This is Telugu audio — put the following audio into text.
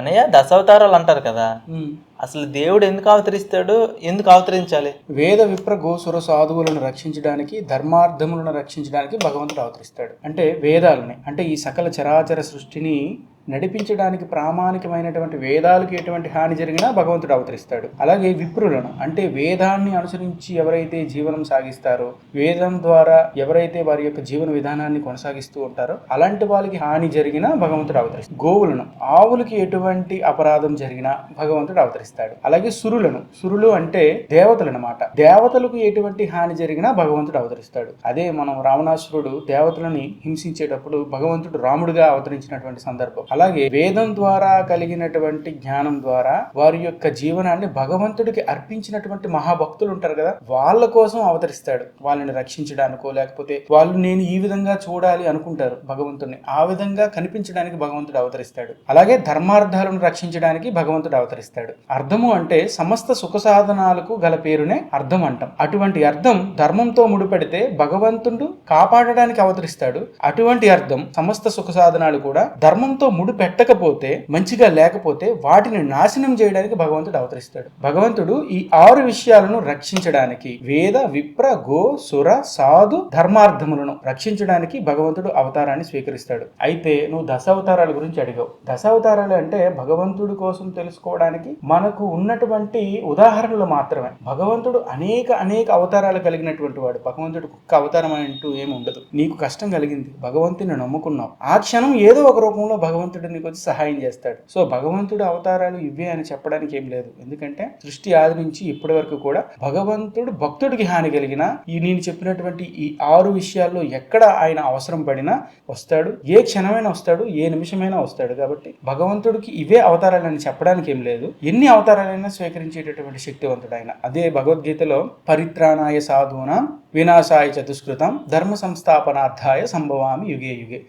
అన్నయ్య దశావతారాలు అంటారు కదా. అసలు దేవుడు ఎందుకు అవతరిస్తాడు? ఎందుకు అవతరించాలి? వేద విప్ర గోసుర సాధువులను రక్షించడానికి ధర్మార్థములను రక్షించడానికి భగవంతుడు అవతరిస్తాడు. అంటే వేదాలని. అంటే ఈ సకల చరాచర సృష్టిని నడిపించడానికి ప్రామాణికమైనటువంటి వేదాలకు ఎటువంటి హాని జరిగినా భగవంతుడు అవతరిస్తాడు. అలాగే విప్రులను అంటే వేదాన్ని అనుసరించి ఎవరైతే జీవనం సాగిస్తారో వేదం ద్వారా ఎవరైతే వారి యొక్క జీవన విధానాన్ని కొనసాగిస్తూ ఉంటారో అలాంటి వాళ్ళకి హాని జరిగినా భగవంతుడు అవతరిస్తాడు. గోవులను ఆవులకి ఎటువంటి అపరాధం జరిగినా భగవంతుడు అవతరిస్తాడు. అలాగే సురులను సురులు అంటే దేవతలు అనమాట దేవతలకు ఎటువంటి హాని జరిగినా భగవంతుడు అవతరిస్తాడు. అదే మనం రావణాసురుడు దేవతలని హింసించేటప్పుడు భగవంతుడు రాముడుగా అవతరించినటువంటి సందర్భం. అలాగే వేదం ద్వారా కలిగినటువంటి జ్ఞానం ద్వారా వారి యొక్క జీవనాన్ని భగవంతుడికి అర్పించినటువంటి మహాభక్తులు ఉంటారు కదా వాళ్ళ కోసం అవతరిస్తాడు. వాళ్ళని రక్షించడానికో లేకపోతే వాళ్ళు నేను ఈ విధంగా చూడాలి అనుకుంటారు భగవంతుడిని ఆ విధంగా కనిపించడానికి భగవంతుడు అవతరిస్తాడు. అలాగే ధర్మార్థాలను రక్షించడానికి భగవంతుడు అవతరిస్తాడు. అర్థము అంటే సమస్త సుఖ సాధనాలకు గల పేరునే అర్థం అంటాం అటువంటి అర్థం ధర్మంతో ముడిపెడితే భగవంతుడు కాపాడడానికి అవతరిస్తాడు. అటువంటి అర్థం సమస్త సుఖ సాధనాలు కూడా ధర్మంతో ముడిపెట్టకపోతే మంచిగా లేకపోతే వాటిని నాశనం చేయడానికి భగవంతుడు అవతరిస్తాడు. భగవంతుడు ఈ ఆరు విషయాలను రక్షించడానికి వేద విప్ర గో సుర సాధు ధర్మార్థములను రక్షించడానికి భగవంతుడు అవతారాన్ని స్వీకరిస్తాడు. అయితే నువ్వు దశావతారాల గురించి అడిగావు. దశావతారాలు అంటే భగవంతుడి కోసం తెలుసుకోవడానికి మనకు ఉన్నటువంటి ఉదాహరణలు మాత్రమే. భగవంతుడు అనేక అనేక అవతారాలు కలిగినటువంటి వాడు. భగవంతుడు ఒక్క అవతారం అంటూ ఏమి ఉండదు. నీకు కష్టం కలిగింది. భగవంతుని నమ్ముకున్నావు. ఆ క్షణం ఏదో ఒక రూపంలో భగవంతుడు నీకు వచ్చి సహాయం చేస్తాడు. సో భగవంతుడు అవతారాలు ఇవే అని చెప్పడానికి ఏం లేదు. ఎందుకంటే సృష్టి ఆది నుంచి ఇప్పటి వరకు కూడా భగవంతుడు భక్తుడికి హాని కలిగిన ఈ నేను చెప్పినటువంటి ఈ ఆరు విషయాల్లో ఎక్కడ ఆయన అవసరం పడినా వస్తాడు. ఏ క్షణమైనా వస్తాడు ఏ నిమిషమైనా వస్తాడు. కాబట్టి భగవంతుడికి ఇవే అవతారాలని చెప్పడానికి ఏం లేదు. ఎన్ని అవతారాలైనా స్వీకరించేటటువంటి శక్తివంతుడు ఆయన అదే భగవద్గీతలో పరిత్రాణాయ సాధువున వినాశాయ చతుష్కృతం ధర్మ సంస్థాపనార్థాయ సంభవామి యుగే యుగే.